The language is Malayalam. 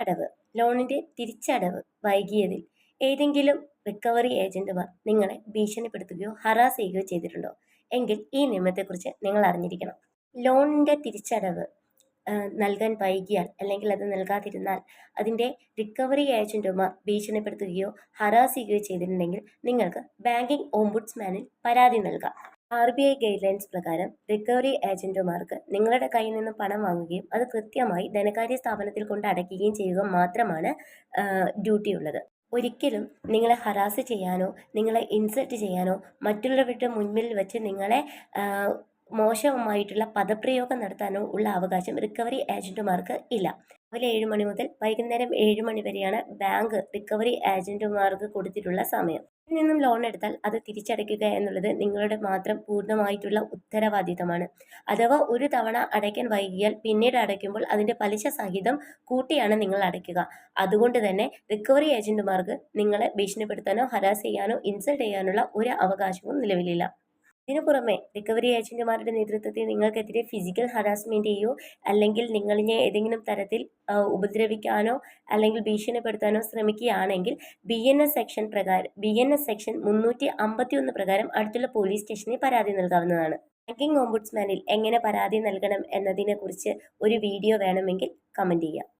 അടവ്. ലോണിന്റെ തിരിച്ചടവ് വൈകിയതിൽ ഏതെങ്കിലും റിക്കവറി ഏജന്റുമാർ നിങ്ങളെ ഭീഷണിപ്പെടുത്തുകയോ ഹറാസ് ചെയ്യുകയോ ചെയ്തിട്ടുണ്ടോ? എങ്കിൽ ഈ നിയമത്തെക്കുറിച്ച് നിങ്ങൾ അറിഞ്ഞിരിക്കണം. ലോണിന്റെ തിരിച്ചടവ് നൽകാൻ വൈകിയാൽ അല്ലെങ്കിൽ അത് നൽകാതിരുന്നാൽ അതിന്റെ റിക്കവറി ഏജന്റുമാർ ഭീഷണിപ്പെടുത്തുകയോ ഹറാസ് ചെയ്യുകയോ ചെയ്തിട്ടുണ്ടെങ്കിൽ നിങ്ങൾക്ക് ബാങ്കിംഗ് ഓംബുഡ്സ്മാനിൽ പരാതി നൽകാം. R B I guidelines പ്രകാരം റിക്കവറി ഏജന്റുമാർക്ക് നിങ്ങളുടെ കയ്യിൽ നിന്ന് പണം വാങ്ങുകയും അത് കൃത്യമായി ധനകാര്യ സ്ഥാപനത്തിൽ കൊണ്ട് അടയ്ക്കുകയും ചെയ്യുക മാത്രമാണ് ഡ്യൂട്ടി ഉള്ളത്. ഒരിക്കലും നിങ്ങളെ ഹറാസ് ചെയ്യാനോ നിങ്ങളെ ഇൻസൾട്ട് ചെയ്യാനോ മറ്റുള്ളവരുടെ മുൻപിൽ വെച്ച് നിങ്ങളെ മോശമായിട്ടുള്ള പദപ്രയോഗം നടത്താനോ ഉള്ള അവകാശം റിക്കവറി ഏജന്റുമാർക്ക് ഇല്ല. രാവിലെ ഏഴ് മണി മുതൽ വൈകുന്നേരം ഏഴ് മണി വരെയാണ് ബാങ്ക് റിക്കവറി ഏജന്റുമാർക്ക് കൊടുത്തിട്ടുള്ള സമയം. നിന്നും ലോൺ എടുത്താൽ അത് തിരിച്ചടയ്ക്കുക എന്നുള്ളത് നിങ്ങളുടെ മാത്രം പൂർണമായിട്ടുള്ള ഉത്തരവാദിത്തമാണ്. അഥവാ ഒരു തവണ അടയ്ക്കാൻ വൈകിയാൽ പിന്നീട് അടയ്ക്കുമ്പോൾ അതിന്റെ പലിശ സഹിതം കൂട്ടിയാണ് നിങ്ങൾ അടയ്ക്കുക. അതുകൊണ്ട് തന്നെ റിക്കവറി ഏജന്റുമാർക്ക് നിങ്ങളെ ഭീഷണിപ്പെടുത്താനോ ഹരാസ് ചെയ്യാനോ ഇൻസൾട്ട് ചെയ്യാനുള്ള ഒരു അവകാശവും നിലവിലില്ല. ഇതിനു പുറമെ റിക്കവറി ഏജന്റുമാരുടെ നേതൃത്വത്തിൽ നിങ്ങൾക്കെതിരെ ഫിസിക്കൽ ഹറാസ്മെന്റ് ചെയ്യോ. അല്ലെങ്കിൽ നിങ്ങളിനെ ഏതെങ്കിലും തരത്തിൽ ഉപദ്രവിക്കാനോ അല്ലെങ്കിൽ ഭീഷണിപ്പെടുത്താനോ ശ്രമിക്കുകയാണെങ്കിൽ ബി എൻ എസ് സെക്ഷൻ പ്രകാരം ബി എൻ എസ് സെക്ഷൻ മുന്നൂറ്റി അമ്പത്തി ഒന്ന് പ്രകാരം അടുത്തുള്ള പോലീസ് സ്റ്റേഷനിൽ പരാതി നൽകാവുന്നതാണ്. ബാങ്കിങ് ഓംബുഡ്സ്മാനിൽ എങ്ങനെ പരാതി നൽകണം എന്നതിനെക്കുറിച്ച് ഒരു വീഡിയോ വേണമെങ്കിൽ കമന്റ് ചെയ്യാം.